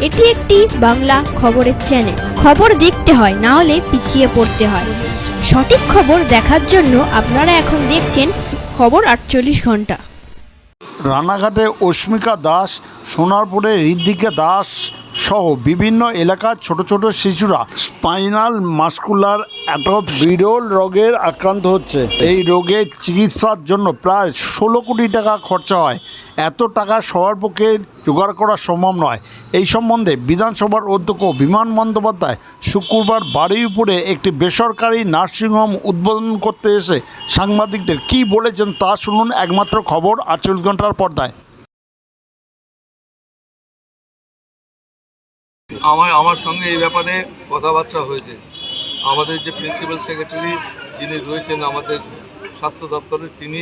এটি একটি বাংলা খবরের চ্যানেল খবর দেখতে হয়, না হলে পিছিয়ে পড়তে হয়। সঠিক খবর দেখার জন্য আপনারা এখন দেখছেন খবর আটচল্লিশ ঘণ্টা। রানাঘাটে অস্মিকা দাস সোনারপুরে ঋদ্ধিকা দাস সহ বিভিন্ন এলাকার ছোট ছোট শিশুরা স্পাইনাল মাস্কুলার অ্যাটপ বিরল রোগের আক্রান্ত হচ্ছে। এই রোগের চিকিৎসার জন্য প্রায় ষোলো কোটি টাকা খরচা হয়। এত টাকা সবার পক্ষে জোগাড় করা সম্ভব নয়। এই সম্বন্ধে বিধানসভার অধ্যক্ষ বিমান বন্দ্যোপাধ্যায় শুক্রবার বাড়ির উপরে একটি বেসরকারি নার্সিংহোম উদ্বোধন করতে এসে সাংবাদিকদের কী বলেছেন তা শুনুন। একমাত্র খবর আটচল্লিশ ঘণ্টার পর্দায়। আমার আমার সঙ্গে এই ব্যাপারে কথাবার্তা হয়েছে। আমাদের যে প্রিন্সিপাল সেক্রেটারি যিনি রয়েছেন আমাদের স্বাস্থ্য দপ্তরের তিনি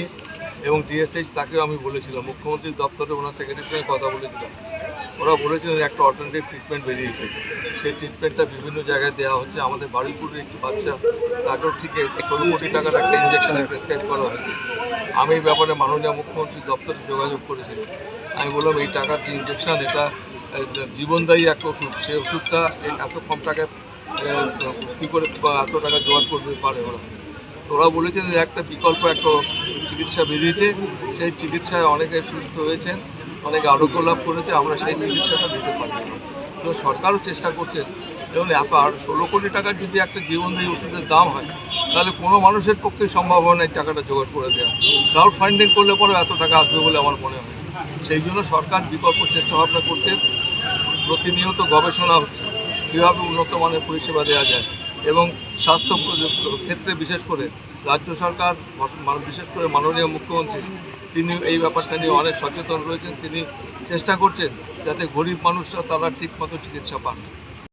এবং ডিএসএইচ, তাকেও আমি বলেছিলাম মুখ্যমন্ত্রীর দপ্তরে ওনার সেক্রেটারির সঙ্গে কথা বলেছিলাম। ওরা বলেছিলেন একটা অল্টারনেটিভ ট্রিটমেন্ট বেরিয়েছে। সেই ট্রিটমেন্টটা বিভিন্ন জায়গায় দেওয়া হচ্ছে। আমাদের বারুইপুরের একটি বাচ্চা, তাকেও ঠিক ষোলো কোটি টাকার একটা ইঞ্জেকশন প্রেসক্রাইব করা হয়েছে। আমি এই ব্যাপারে মাননীয় মুখ্যমন্ত্রীর দপ্তরে যোগাযোগ করেছিলাম। আমি বললাম, এই টাকার যে ইঞ্জেকশন এটা জীবনদায়ী একটা ওষুধ। সেই ওষুধটা এত কম টাকায় কী করে এত টাকা জোগাড় করবে পারে ওরা? ওরা বলেছেন যে একটা বিকল্প, একটা চিকিৎসা বেরিয়েছে। সেই চিকিৎসায় অনেকে সুস্থ হয়েছেন, অনেকে আরোগ্য লাভ করেছে, আমরা সেই চিকিৎসাটা দিতে পারছি তো সরকারও চেষ্টা করছেন এবং এত আর ষোলো কোটি টাকার যদি একটা জীবনদায়ী ওষুধের দাম হয়, তাহলে কোনো মানুষের পক্ষে সম্ভব হয় না এই টাকাটা জোগাড় করে দেওয়া। ক্রাউড ফান্ডিং করলে পরে এত টাকা আসবে বলে আমার মনে হয়। সেই জন্য সরকার বিকল্প চেষ্টা ভাবনা করতে প্রতিনিয়ত গবেষণা হচ্ছে, কীভাবে উন্নত মানের পরিষেবা দেওয়া যায় এবং স্বাস্থ্য ক্ষেত্রে বিশেষ করে রাজ্য সরকার বিশেষ করে মাননীয় মুখ্যমন্ত্রী তিনি এই ব্যাপারটা নিয়ে অনেক সচেতন রয়েছেন, তিনি চেষ্টা করছেন যাতে গরিব মানুষরা তারা ঠিকমতো চিকিৎসা পান।